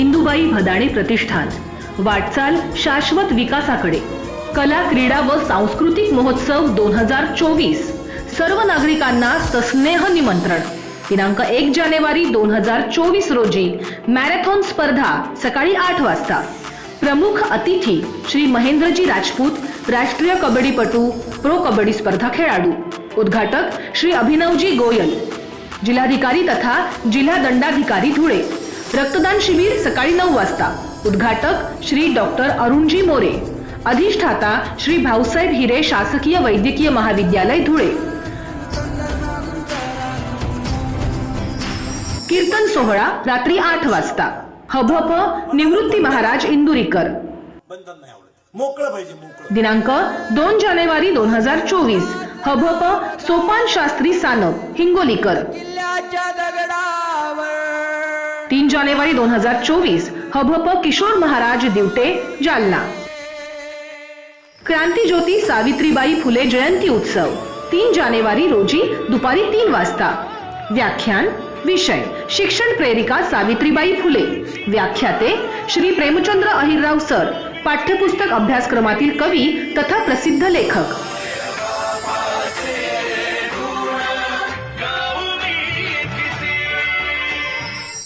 इंदुबाई भदाणे प्रतिष्ठान. वाटचाल शाश्वत विकासाकडे. कला क्रीडा व सांस्कृतिक महोत्सव दोन हजार चोवीस. सर्व नागरिकांना सस्नेह निमंत्रण. दिनांक एक जानेवारी दोन हजार चोवीस रोजी मॅरेथॉन स्पर्धा सकाळी आठ वाजता. प्रमुख अतिथी श्री महेंद्रजी राजपूत राष्ट्रीय कबड्डीपटू प्रो कबड्डी स्पर्धा खेळाडू. उद्घाटक श्री अभिनवजी गोयल. जिल्हाधिकारी तथा जिल्हा दंडाधिकारी धुळे. रक्तदान शिबिर सकाळी नऊ वाजता. उद्घाटक श्री डॉक्टर अरुणजी मोरे. अधिष्ठाता श्री भाऊसाहेब हिरे शासकीय वैद्यकीय महाविद्यालय धुळे. कीर्तन सोहळा रात्री आठ वाजता. हभप निवृत्ती महाराज इंदुरीकर. दिनांक दोन जानेवारी दोन हजार चोवीस. हभप सोपान शास्त्री सानप हिंगोलीकर. जानेवारी दोन हजार चोवीस. हभप किशोर महाराज दिवटे जालना. क्रांती ज्योती सावित्रीबाई फुले जयंती उत्सव. तीन जानेवारी रोजी दुपारी तीन वाजता. व्याख्यान विषय. शिक्षण प्रेरिका सावित्रीबाई फुले. व्याख्याते श्री प्रेमचंद्र अहिरराव सर. पाठ्यपुस्तक अभ्यासक्रमातील कवी तथा प्रसिद्ध लेखक.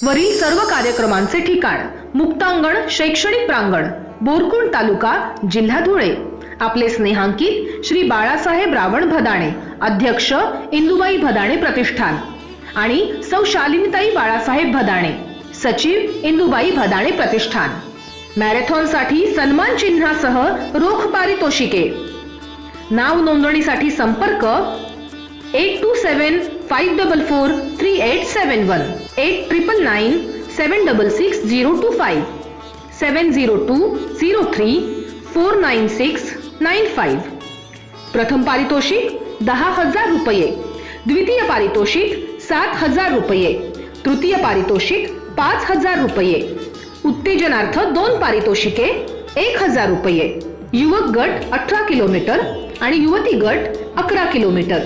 वरील सर्व कार्यक्रमांचे ठिकाण मुक्तांगण शैक्षणिक प्रांगण बोरकुंड तालुका जिल्हा धुळे. आपले स्नेहांकित श्री बाळासाहेब रावण भदाणे अध्यक्ष इंदुबाई भदाणे प्रतिष्ठान आणि सौ शालिनीताई बाळासाहेब भदाणे सचिव इंदुबाई भदाणे प्रतिष्ठान. मॅरेथॉनसाठी सन्मान चिन्हासह रोख पारितोषिके. नाव नोंदणीसाठी संपर्क eight two seven five double four three eight seven one eight triple nine seven double six zero two five seven zero two zero three four nine six nine five प्रथम पारितोषिक दहा हजार रुपये द्वितीय पारितोषिक सात हजार रुपये तृतीय पारितोषिक पाच हजार रुपये उत्तेजनार्थ दोन पारितोषिके एक हजार रुपये. युवक गट अठरा किलोमीटर आणि युवती गट अकरा किलोमीटर.